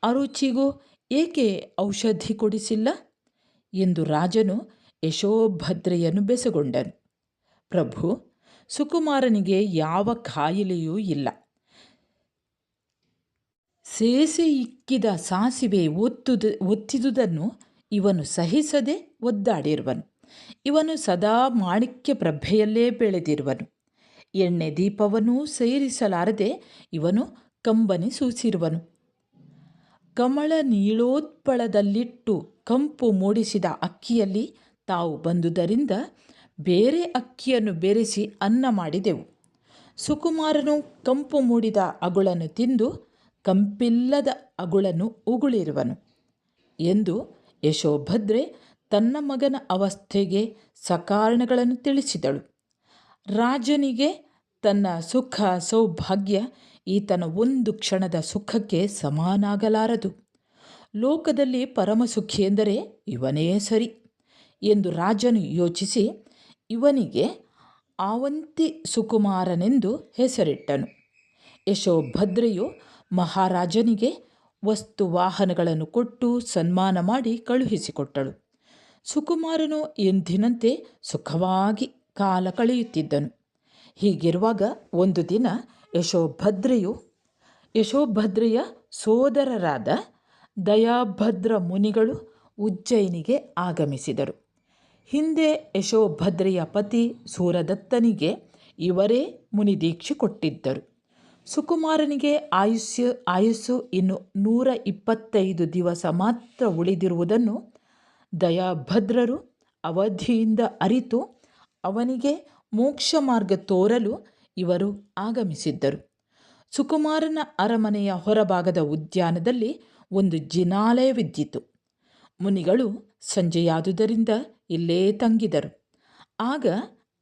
ಅರುಚಿಗೂ ಏಕೆ ಔಷಧಿ ಕೊಡಿಸಿಲ್ಲ? ಎಂದು ರಾಜನು ಯಶೋಭದ್ರೆಯನ್ನು ಬೆಸಗೊಂಡನು. ಪ್ರಭು, ಸುಕುಮಾರನಿಗೆ ಯಾವ ಕಾಯಿಲೆಯೂ ಇಲ್ಲ. ಸೇಸೆ ಇಕ್ಕಿದ ಸಾಸಿವೆ ಒತ್ತುದು, ಒತ್ತಿದುದನ್ನು ಇವನು ಸಹಿಸದೆ ಒದ್ದಾಡಿರುವನು. ಇವನು ಸದಾ ಮಾಣಿಕ್ಯ ಪ್ರಭೆಯಲ್ಲೇ ಬೆಳೆದಿರುವನು. ಎಣ್ಣೆ ದೀಪವನ್ನೂ ಸೇರಿಸಲಾರದೆ ಇವನು ಕಂಬನಿ ಸೂಸಿರುವನು. ಕಮಳ ನೀಳೋತ್ಪಳದಲ್ಲಿಟ್ಟು ಕಂಪು ಮೂಡಿಸಿದ ಅಕ್ಕಿಯಲ್ಲಿ ತಾವು ಬಂದುದರಿಂದ ಬೇರೆ ಅಕ್ಕಿಯನ್ನು ಬೆರೆಸಿ ಅನ್ನ ಮಾಡಿದೆವು. ಸುಕುಮಾರನು ಕಂಪು ಮೂಡಿದ ಅಗುಳನ್ನು ತಿಂದು ಕಂಪಿಲ್ಲದ ಅಗುಳನ್ನು ಉಗುಳಿರುವನು ಎಂದು ಯಶೋಭದ್ರೆ ತನ್ನ ಮಗನ ಅವಸ್ಥೆಗೆ ಸಕಾರಣಗಳನ್ನು ತಿಳಿಸಿದಳು. ರಾಜನಿಗೆ ತನ್ನ ಸುಖ ಸೌಭಾಗ್ಯ ಈತನ ಒಂದು ಕ್ಷಣದ ಸುಖಕ್ಕೆ ಸಮಾನಾಗಲಾರದು. ಲೋಕದಲ್ಲಿ ಪರಮಸುಖಿ ಎಂದರೆ ಇವನೇ ಸರಿ ಎಂದು ರಾಜನು ಯೋಚಿಸಿ ಇವನಿಗೆ ಆವಂತಿ ಸುಕುಮಾರನೆಂದು ಹೆಸರಿಟ್ಟನು. ಯಶೋಭದ್ರೆಯು ಮಹಾರಾಜನಿಗೆ ವಸ್ತು ವಾಹನಗಳನ್ನು ಕೊಟ್ಟು ಸನ್ಮಾನ ಮಾಡಿ ಕಳುಹಿಸಿಕೊಟ್ಟಳು. ಸುಕುಮಾರನು ಎಂದಿನಂತೆ ಸುಖವಾಗಿ ಕಾಲ ಕಳೆಯುತ್ತಿದ್ದನು. ಹೀಗಿರುವಾಗ ಒಂದು ದಿನ ಯಶೋಭದ್ರೆಯು, ಯಶೋಭದ್ರೆಯ ಸೋದರರಾದ ದಯಾಭದ್ರ ಮುನಿಗಳು ಉಜ್ಜಯಿನಿಗೆ ಆಗಮಿಸಿದರು. ಹಿಂದೆ ಯಶೋಭದ್ರೆಯ ಪತಿ ಸೂರದತ್ತನಿಗೆ ಇವರೇ ಮುನಿದೀಕ್ಷೆ ಕೊಟ್ಟಿದ್ದರು. ಸುಕುಮಾರನಿಗೆ ಆಯುಷ್ಯ, ಆಯುಸ್ಸು ಇನ್ನು ನೂರ ಇಪ್ಪತ್ತೈದು ದಿವಸ ಮಾತ್ರ ಉಳಿದಿರುವುದನ್ನು ದಯಾಭದ್ರರು ಅವಧಿಯಿಂದ ಅರಿತು ಅವನಿಗೆ ಮೋಕ್ಷ ಮಾರ್ಗ ತೋರಲು ಇವರು ಆಗಮಿಸಿದ್ದರು. ಸುಕುಮಾರನ ಅರಮನೆಯ ಹೊರಭಾಗದ ಉದ್ಯಾನದಲ್ಲಿ ಒಂದು ಜಿನಾಲಯವಿದ್ದಿತು ಮುನಿಗಳು ಸಂಜೆಯಾದುದರಿಂದ ಇಲ್ಲೇ ತಂಗಿದರು. ಆಗ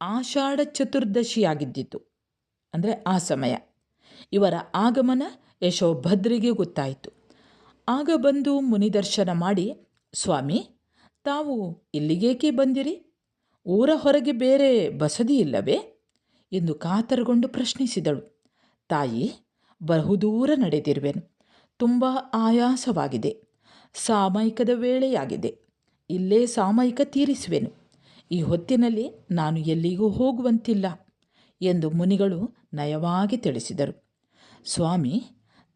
ಆಷಾಢ ಚತುರ್ದಶಿಯಾಗಿದ್ದಿತು. ಅಂದರೆ ಆ ಸಮಯ. ಇವರ ಆಗಮನ ಯಶೋಭದ್ರಿಗೆ ಗೊತ್ತಾಯಿತು. ಆಗ ಬಂದು ಮುನಿದರ್ಶನ ಮಾಡಿ, ಸ್ವಾಮಿ, ತಾವು ಇಲ್ಲಿಗೇಕೆ ಬಂದಿರಿ? ಊರ ಹೊರಗೆ ಬೇರೆ ಬಸದಿ ಇಲ್ಲವೇ ಎಂದು ಕಾತರಗೊಂಡು ಪ್ರಶ್ನಿಸಿದಳು. ತಾಯಿ, ಬಹುದೂರ ನಡೆದಿರುವೆನು. ತುಂಬ ಆಯಾಸವಾಗಿದೆ. ಸಾಮಯಿಕದ ವೇಳೆಯಾಗಿದೆ. ಇಲ್ಲೇ ಸಾಮಯಿಕ ತೀರಿಸುವೆನು. ಈ ಹೊತ್ತಿನಲ್ಲಿ ನಾನು ಎಲ್ಲಿಗೂ ಹೋಗುವಂತಿಲ್ಲ ಎಂದು ಮುನಿಗಳು ನಯವಾಗಿ ತಿಳಿಸಿದರು. ಸ್ವಾಮಿ,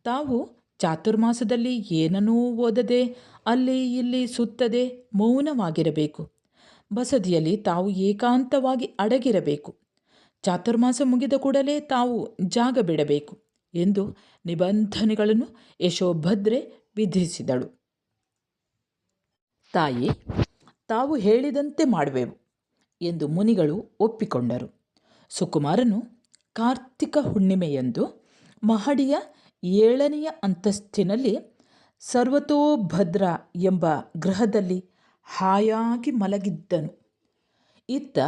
ತಾವು ಚಾತುರ್ಮಾಸದಲ್ಲಿ ಏನನ್ನೂ ಓದದೆ, ಅಲ್ಲಿ ಇಲ್ಲಿ ಸುತ್ತದೆ ಮೌನವಾಗಿರಬೇಕು. ಬಸದಿಯಲ್ಲಿ ತಾವು ಏಕಾಂತವಾಗಿ ಅಡಗಿರಬೇಕು. ಚಾತುರ್ಮಾಸ ಮುಗಿದ ಕೂಡಲೇ ತಾವು ಜಾಗ ಬಿಡಬೇಕು ಎಂದು ನಿಬಂಧನೆಗಳನ್ನು ಯಶೋಭದ್ರೆ ವಿಧಿಸಿದಳು. ತಾಯಿ, ತಾವು ಹೇಳಿದಂತೆ ಮಾಡುವೆವು ಎಂದು ಮುನಿಗಳು ಒಪ್ಪಿಕೊಂಡರು. ಸುಕುಮಾರನು ಕಾರ್ತಿಕ ಹುಣ್ಣಿಮೆಯಂದು ಮಹಡಿಯ ಏಳನೆಯ ಅಂತಸ್ತಿನಲ್ಲಿ ಸರ್ವತೋಭದ್ರ ಎಂಬ ಗೃಹದಲ್ಲಿ ಹಾಯಾಗಿ ಮಲಗಿದ್ದನು. ಇತ್ತ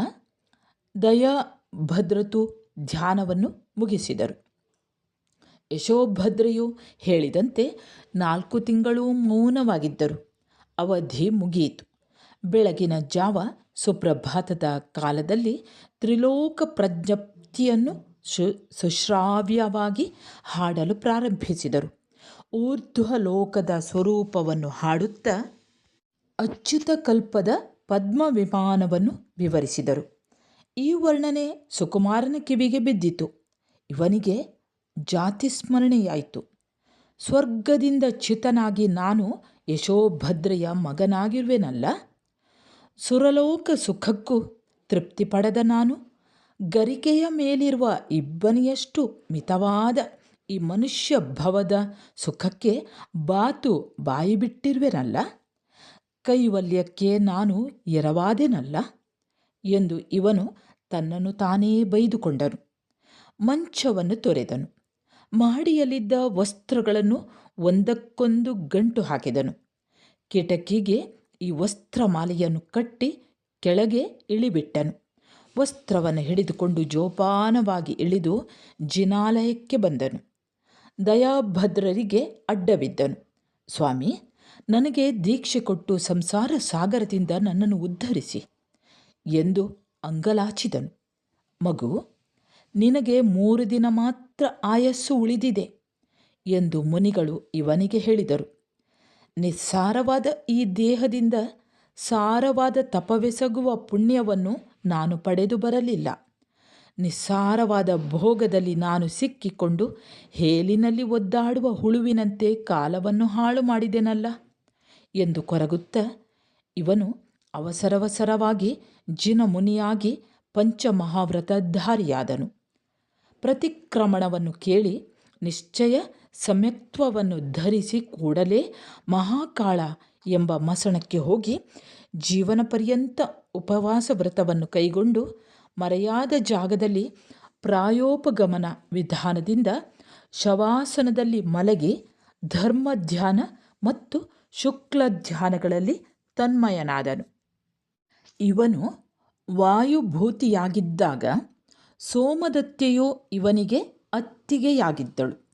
ದಯಾ ಭದ್ರತು ಧ್ಯಾನವನ್ನು ಮುಗಿಸಿದರು. ಯಶೋಭದ್ರೆಯು ಹೇಳಿದಂತೆ ನಾಲ್ಕು ತಿಂಗಳು ಮೌನವಾಗಿದ್ದರು. ಅವಧಿ ಮುಗಿಯಿತು. ಬೆಳಗಿನ ಜಾವ ಸುಪ್ರಭಾತದ ಕಾಲದಲ್ಲಿ ತ್ರಿಲೋಕ ಪ್ರಜ್ಞಪ್ತಿಯನ್ನು ಶು, ಸುಶ್ರಾವ್ಯವಾಗಿ ಹಾಡಲು ಪ್ರಾರಂಭಿಸಿದರು. ಊರ್ಧ್ವ ಲೋಕದ ಸ್ವರೂಪವನ್ನು ಹಾಡುತ್ತಾ ಅಚ್ಯುತ ಕಲ್ಪದ ಪದ್ಮ ವಿಮಾನವನ್ನು ವಿವರಿಸಿದರು. ಈ ವರ್ಣನೆ ಸುಕುಮಾರನ ಕಿವಿಗೆ ಬಿದ್ದಿತು. ಇವನಿಗೆ ಜಾತಿ ಸ್ಮರಣೆಯಾಯಿತು. ಸ್ವರ್ಗದಿಂದ ಚ್ಯುತನಾಗಿ ನಾನು ಯಶೋಭದ್ರೆಯ ಮಗನಾಗಿರುವೆನಲ್ಲ? ಸುರಲೋಕ ಸುಖಕ್ಕೂ ತೃಪ್ತಿ ಪಡೆದ ನಾನು? ಗರಿಕೆಯ ಮೇಲಿರುವ ಇಬ್ಬನಿಯಷ್ಟು ಮಿತವಾದ ಈ ಮನುಷ್ಯ ಭವದ ಸುಖಕ್ಕೆ ಬಾತು ಬಾಯಿ ಬಿಟ್ಟಿರುವೆನಲ್ಲ ಕೈವಲ್ಯಕ್ಕೆ ನಾನು ಎರವಾದೆನಲ್ಲ? ಎಂದು ಇವನು ತನ್ನನ್ನು ತಾನೇ ಬೈದುಕೊಂಡನು. ಮಂಚವನ್ನು ತೊರೆದನು. ಮಹಡಿಯಲ್ಲಿದ್ದ ವಸ್ತ್ರಗಳನ್ನು ಒಂದಕ್ಕೊಂದು ಗಂಟು ಹಾಕಿದನು. ಕಿಟಕಿಗೆ ಈ ವಸ್ತ್ರಮಾಲೆಯನ್ನು ಕಟ್ಟಿ ಕೆಳಗೆ ಇಳಿಬಿಟ್ಟನು. ವಸ್ತ್ರವನ್ನು ಹಿಡಿದುಕೊಂಡು ಜೋಪಾನವಾಗಿ ಇಳಿದು ಜಿನಾಲಯಕ್ಕೆ ಬಂದನು. ದಯಾಭದ್ರರಿಗೆ ಅಡ್ಡಬಿದ್ದನು. ಸ್ವಾಮಿ, ನನಗೆ ದೀಕ್ಷೆ ಕೊಟ್ಟು ಸಂಸಾರ ಸಾಗರದಿಂದ ನನ್ನನ್ನು ಉದ್ಧರಿಸಿ ಎಂದು ಅಂಗಲಾಚಿದನು. ಮಗು, ನಿನಗೆ ಮೂರು ದಿನ ಮಾತ್ರ ಆಯಸ್ಸು ಉಳಿದಿದೆ ಎಂದು ಮುನಿಗಳು ಇವನಿಗೆ ಹೇಳಿದರು. ನಿಸ್ಸಾರವಾದ ಈ ದೇಹದಿಂದ ಸಾರವಾದ ತಪವೆಸಗುವ ಪುಣ್ಯವನ್ನು ನಾನು ಪಡೆದು ಬರಲಿಲ್ಲ. ನಿಸ್ಸಾರವಾದ ಭೋಗದಲ್ಲಿ ನಾನು ಸಿಕ್ಕಿಕೊಂಡು ಹೇಲಿನಲ್ಲಿ ಒದ್ದಾಡುವ ಹುಳುವಿನಂತೆ ಕಾಲವನ್ನು ಹಾಳು ಮಾಡಿದೆನಲ್ಲ? ಎಂದು ಕೊರಗುತ್ತ ಇವನು ಅವಸರವಸರವಾಗಿ ಜಿನಮುನಿಯಾಗಿ ಪಂಚಮಹಾವ್ರತಧಾರಿಯಾದನು. ಪ್ರತಿಕ್ರಮಣವನ್ನು ಕೇಳಿ ನಿಶ್ಚಯ ಸಮ್ಯಕ್ತ್ವವನ್ನು ಧರಿಸಿ ಕೂಡಲೇ ಮಹಾಕಾಳ ಎಂಬ ಮಸಣಕ್ಕೆ ಹೋಗಿ ಜೀವನ ಪರ್ಯಂತ ಉಪವಾಸ ವ್ರತವನ್ನು ಕೈಗೊಂಡು ಮರೆಯಾದ ಜಾಗದಲ್ಲಿ ಪ್ರಾಯೋಪಗಮನ ವಿಧಾನದಿಂದ ಶವಾಸನದಲ್ಲಿ ಮಲಗಿ ಧರ್ಮ ಧ್ಯಾನ ಮತ್ತು ಶುಕ್ಲ ಧ್ಯಾನಗಳಲ್ಲಿ ತನ್ಮಯನಾದನು. ಇವನು ವಾಯುಭೂತಿಯಾಗಿದ್ದಾಗ ಸೋಮದತ್ತೆಯು ಇವನಿಗೆ ಅತ್ತಿಗೆಯಾಗಿದ್ದಳು.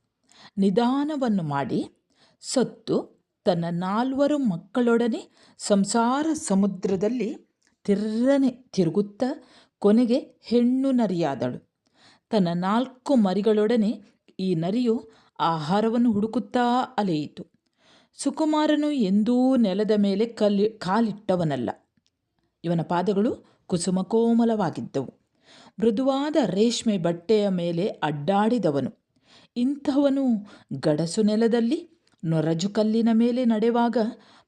ನಿಧಾನವನ್ನು ಮಾಡಿ ಸತ್ತು ತನ್ನ ನಾಲ್ವರು ಮಕ್ಕಳೊಡನೆ ಸಂಸಾರ ಸಮುದ್ರದಲ್ಲಿ ತಿರ್ರನೆ ತಿರುಗುತ್ತಾ ಕೊನೆಗೆ ಹೆಣ್ಣು ನರಿಯಾದಳು. ತನ್ನ ನಾಲ್ಕು ಮರಿಗಳೊಡನೆ ಈ ನರಿಯು ಆಹಾರವನ್ನು ಹುಡುಕುತ್ತಾ ಅಲೆಯಿತು. ಸುಕುಮಾರನು ಎಂದೂ ನೆಲದ ಮೇಲೆ ಕಲ್ಲಿ ಕಾಲಿಟ್ಟವನಲ್ಲ. ಇವನ ಪಾದಗಳು ಕುಸುಮಕೋಮಲವಾಗಿದ್ದವು. ಮೃದುವಾದ ರೇಷ್ಮೆ ಬಟ್ಟೆಯ ಮೇಲೆ ಅಡ್ಡಾಡಿದವನು. ಇಂಥವನು ಗಡಸು ನೆಲದಲ್ಲಿ ನೊರಜು ಕಲ್ಲಿನ ಮೇಲೆ ನಡೆವಾಗ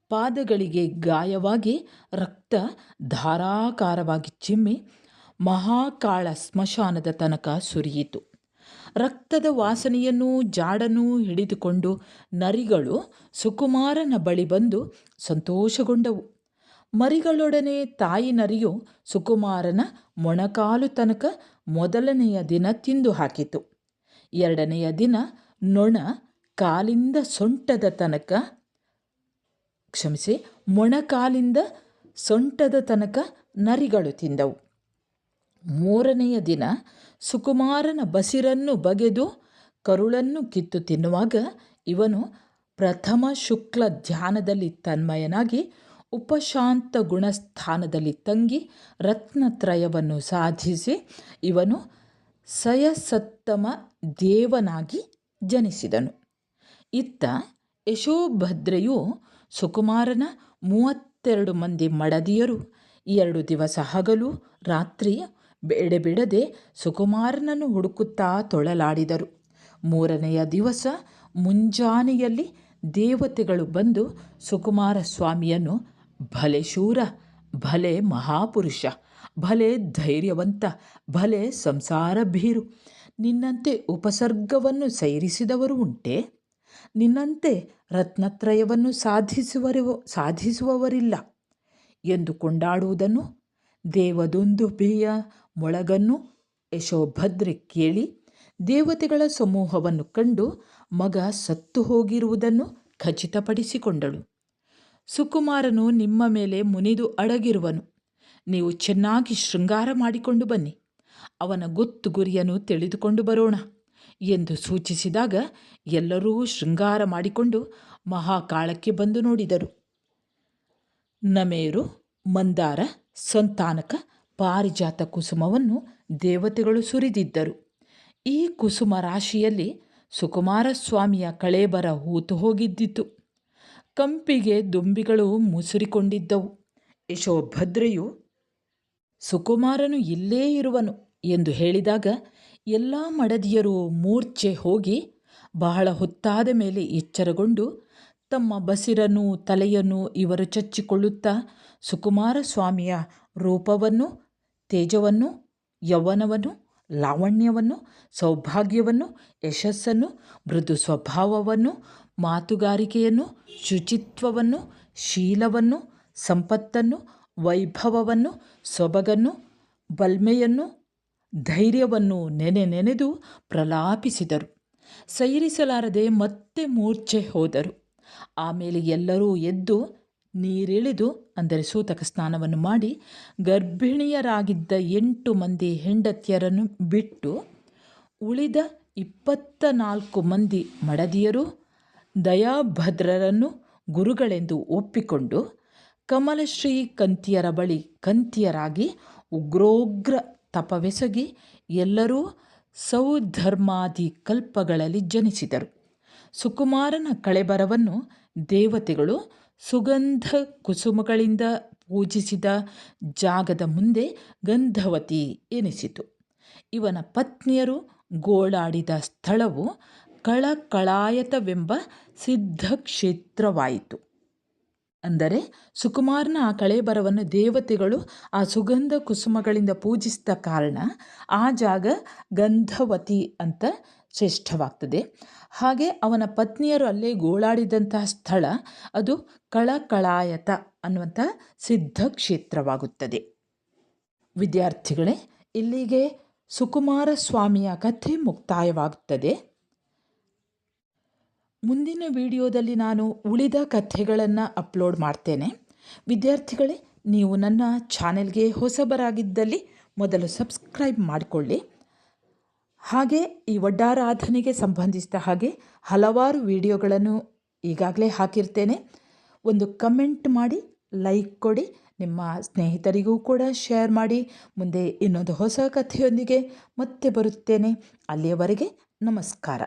ಪಾದಗಳಿಗೆ ಗಾಯವಾಗಿ ರಕ್ತ ಧಾರಾಕಾರವಾಗಿ ಚಿಮ್ಮಿ ಮಹಾಕಾಳ ಸ್ಮಶಾನದ ತನಕ ಸುರಿಯಿತು. ರಕ್ತದ ವಾಸನೆಯನ್ನು ಜಾಡನೂ ಹಿಡಿದುಕೊಂಡು ನರಿಗಳು ಸುಕುಮಾರನ ಬಳಿ ಬಂದು ಸಂತೋಷಗೊಂಡವು. ಮರಿಗಳೊಡನೆ ತಾಯಿ ನರಿಯು ಸುಕುಮಾರನ ಮೊಣಕಾಲು ತನಕ ಮೊದಲನೆಯ ದಿನ ತಿಂದು ಹಾಕಿತು. ಎರಡನೆಯ ದಿನ ನೊಣ ಕಾಲಿಂದ ಸೊಂಟದ ತನಕ, ಕ್ಷಮಿಸಿ, ಮೊಣಕಾಲಿಂದ ಸೊಂಟದ ತನಕ ನರಿಗಳು ತಿಂದವು. ಮೂರನೆಯ ದಿನ ಸುಕುಮಾರನ ಬಸಿರನ್ನು ಬಗೆದು ಕರುಳನ್ನು ಕಿತ್ತು ತಿನ್ನುವಾಗ ಇವನು ಪ್ರಥಮ ಶುಕ್ಲ ಧ್ಯಾನದಲ್ಲಿ ತನ್ಮಯನಾಗಿ ಉಪಶಾಂತ ಗುಣಸ್ಥಾನದಲ್ಲಿ ತಂಗಿ ರತ್ನತ್ರಯವನ್ನು ಸಾಧಿಸಿ ಇವನು ಸಯಸತ್ತಮ ದೇವನಾಗಿ ಜನಿಸಿದನು. ಇತ್ತ ಯಶೋಭದ್ರೆಯು ಸುಕುಮಾರನ ಮೂವತ್ತೆರಡು ಮಂದಿ ಮಡದಿಯರು. ಎರಡು ದಿವಸ ಹಗಲು, ರಾತ್ರಿ ಬೇಡಬಿಡದೆ ಸುಕುಮಾರನನ್ನು ಹುಡುಕುತ್ತಾ ತೊಳಲಾಡಿದರು. ಮೂರನೆಯ ದಿವಸ ಮುಂಜಾನೆಯಲ್ಲಿ ದೇವತೆಗಳು ಬಂದು ಸುಕುಮಾರ ಸ್ವಾಮಿಯನ್ನು ಭಲೆ ಶೂರ, ಭಲೆ ಮಹಾಪುರುಷ, ಭಲೆ ಧೈರ್ಯವಂತ, ಭಲೆ ಸಂಸಾರ ಭೀರು, ನಿನ್ನಂತೆ ಉಪಸರ್ಗವನ್ನು ಸೈರಿಸಿದವರು ಉಂಟೆ? ನಿನ್ನಂತೆ ರತ್ನತ್ರಯವನ್ನು ಸಾಧಿಸುವರು ಸಾಧಿಸುವವರಿಲ್ಲ. ಎಂದು ಕೊಂಡಾಡುವುದನ್ನು ದೇವದೊಂದುಬೆಯ ಮೊಳಗನ್ನು ಯಶೋಭದ್ರೆ ಕೇಳಿ ದೇವತೆಗಳ ಸಮೂಹವನ್ನು ಕಂಡು ಮಗ ಸತ್ತು ಹೋಗಿರುವುದನ್ನು ಖಚಿತಪಡಿಸಿಕೊಂಡಳು. ಸುಕುಮಾರನು ನಿಮ್ಮ ಮೇಲೆ ಮುನಿದು ಅಡಗಿರುವನು. ನೀವು ಚೆನ್ನಾಗಿ ಶೃಂಗಾರ ಮಾಡಿಕೊಂಡು ಬನ್ನಿ. ಅವನ ಗೊತ್ತು ಗುರಿಯನ್ನು ತಿಳಿದುಕೊಂಡು ಬರೋಣ. ಎಂದು ಸೂಚಿಸಿದಾಗ ಎಲ್ಲರೂ ಶೃಂಗಾರ ಮಾಡಿಕೊಂಡು ಮಹಾಕಾಳಕ್ಕೆ ಬಂದು ನೋಡಿದರು. ನಮೇರು, ಮಂದಾರ, ಸಂತಾನಕ, ಪಾರಿಜಾತ ಕುಸುಮವನ್ನು ದೇವತೆಗಳು ಸುರಿದಿದ್ದರು. ಈ ಕುಸುಮ ರಾಶಿಯಲ್ಲಿ ಸುಕುಮಾರಸ್ವಾಮಿಯ ಕಳೇಬರ ಹೂತು ಹೋಗಿದ್ದಿತು. ಕಂಪಿಗೆ ದುಂಬಿಗಳು ಮುಸುರಿಕೊಂಡಿದ್ದವು. ಯಶೋಭದ್ರೆಯು, ಸುಕುಮಾರನು ಇಲ್ಲೇ ಇರುವನು ಎಂದು ಹೇಳಿದಾಗ ಎಲ್ಲ ಮಡದಿಯರು ಮೂರ್ಛೆ ಹೋಗಿ ಬಹಳ ಹೊತ್ತಾದ ಮೇಲೆ ಎಚ್ಚರಗೊಂಡು ತಮ್ಮ ಬಸಿರನು ತಲೆಯನ್ನು ಇವರು ಚಚ್ಚಿಕೊಳ್ಳುತ್ತಾ ಸುಕುಮಾರ ಸ್ವಾಮಿಯ ರೂಪವನ್ನು, ತೇಜವನ್ನು, ಯೌವನವನ್ನು, ಲಾವಣ್ಯವನ್ನು, ಸೌಭಾಗ್ಯವನ್ನು, ಯಶಸ್ಸನ್ನು, ಮೃದು ಸ್ವಭಾವವನ್ನು, ಮಾತುಗಾರಿಕೆಯನ್ನು, ಶುಚಿತ್ವವನ್ನು, ಶೀಲವನ್ನು, ಸಂಪತ್ತನ್ನು, ವೈಭವವನ್ನು, ಸೊಬಗನ್ನು, ಬಲ್ಮೆಯನ್ನು ಧೈರ್ಯವನ್ನು ನೆನೆ ನೆನೆದು ಪ್ರಲಾಪಿಸಿದರು. ಸೈರಿಸಲಾರದೆ ಮತ್ತೆ ಮೂರ್ಛೆ ಹೋದರು. ಆಮೇಲೆ ಎಲ್ಲರೂ ಎದ್ದು ನೀರಿಳಿದು, ಅಂದರೆ ಸೂತಕ ಸ್ನಾನವನ್ನು ಮಾಡಿ, ಗರ್ಭಿಣಿಯರಾಗಿದ್ದ ಎಂಟು ಮಂದಿ ಹೆಂಡತಿಯರನ್ನು ಬಿಟ್ಟು ಉಳಿದ ಇಪ್ಪತ್ತ ನಾಲ್ಕು ಮಂದಿ ಮಡದಿಯರು, ದಯಾಭದ್ರರನ್ನು ಗುರುಗಳೆಂದು ಒಪ್ಪಿಕೊಂಡು, ಕಮಲಶ್ರೀ ಕಂತಿಯರ ಬಳಿ ಕಂತಿಯರಾಗಿ ಉಗ್ರೋಗ್ರ ತಪವೆಸಗಿ ಎಲ್ಲರೂ ಸೌಧರ್ಮಾದಿ ಕಲ್ಪಗಳಲ್ಲಿ ಜನಿಸಿದರು. ಸುಕುಮಾರನ ಕಳೆಬರವನ್ನು ದೇವತೆಗಳು ಸುಗಂಧ ಕುಸುಮಗಳಿಂದ ಪೂಜಿಸಿದ ಜಾಗದ ಮುಂದೆ ಗಂಧವತಿ ಎನಿಸಿತು. ಇವನ ಪತ್ನಿಯರು ಗೋಳಾಡಿದ ಸ್ಥಳವು ಕಳಕಳಾಯತವೆಂಬ ಸಿದ್ಧಕ್ಷೇತ್ರವಾಯಿತು. ಅಂದರೆ ಸುಕುಮಾರನ ಆ ಕಳೇಬರವನ್ನು ದೇವತೆಗಳು ಆ ಸುಗಂಧ ಕುಸುಮಗಳಿಂದ ಪೂಜಿಸಿದ ಕಾರಣ ಆ ಜಾಗ ಗಂಧವತಿ ಅಂತ ಶ್ರೇಷ್ಠವಾಗ್ತದೆ. ಹಾಗೆ ಅವನ ಪತ್ನಿಯರು ಅಲ್ಲೇ ಗೋಳಾಡಿದಂತಹ ಸ್ಥಳ ಅದು ಕಳಕಳಾಯತ ಅನ್ನುವಂಥ ಸಿದ್ಧ ಕ್ಷೇತ್ರವಾಗುತ್ತದೆ. ವಿದ್ಯಾರ್ಥಿಗಳೇ, ಇಲ್ಲಿಗೆ ಸುಕುಮಾರ ಸ್ವಾಮಿಯ ಕಥೆ ಮುಕ್ತಾಯವಾಗುತ್ತದೆ. ಮುಂದಿನ ವಿಡಿಯೋದಲ್ಲಿ ನಾನು ಉಳಿದ ಕಥೆಗಳನ್ನು ಅಪ್ಲೋಡ್ ಮಾಡ್ತೇನೆ. ವಿದ್ಯಾರ್ಥಿಗಳೇ, ನೀವು ನನ್ನ ಚಾನೆಲ್ಗೆ ಹೊಸಬರಾಗಿದ್ದಲ್ಲಿ ಮೊದಲು ಸಬ್ಸ್ಕ್ರೈಬ್ ಮಾಡಿಕೊಳ್ಳಿ. ಹಾಗೆ ಈ ಒಡ್ಡಾರಾಧನೆಗೆ ಸಂಬಂಧಿಸಿದ ಹಾಗೆ ಹಲವಾರು ವಿಡಿಯೋಗಳನ್ನು ಈಗಾಗಲೇ ಹಾಕಿರ್ತೇನೆ. ಒಂದು ಕಮೆಂಟ್ ಮಾಡಿ ಲೈಕ್ ಕೊಡಿ, ನಿಮ್ಮ ಸ್ನೇಹಿತರಿಗೂ ಕೂಡ ಶೇರ್ ಮಾಡಿ. ಮುಂದೆ ಇನ್ನೊಂದು ಹೊಸ ಕಥೆಯೊಂದಿಗೆ ಮತ್ತೆ ಬರುತ್ತೇನೆ. ಅಲ್ಲಿಯವರೆಗೆ ನಮಸ್ಕಾರ.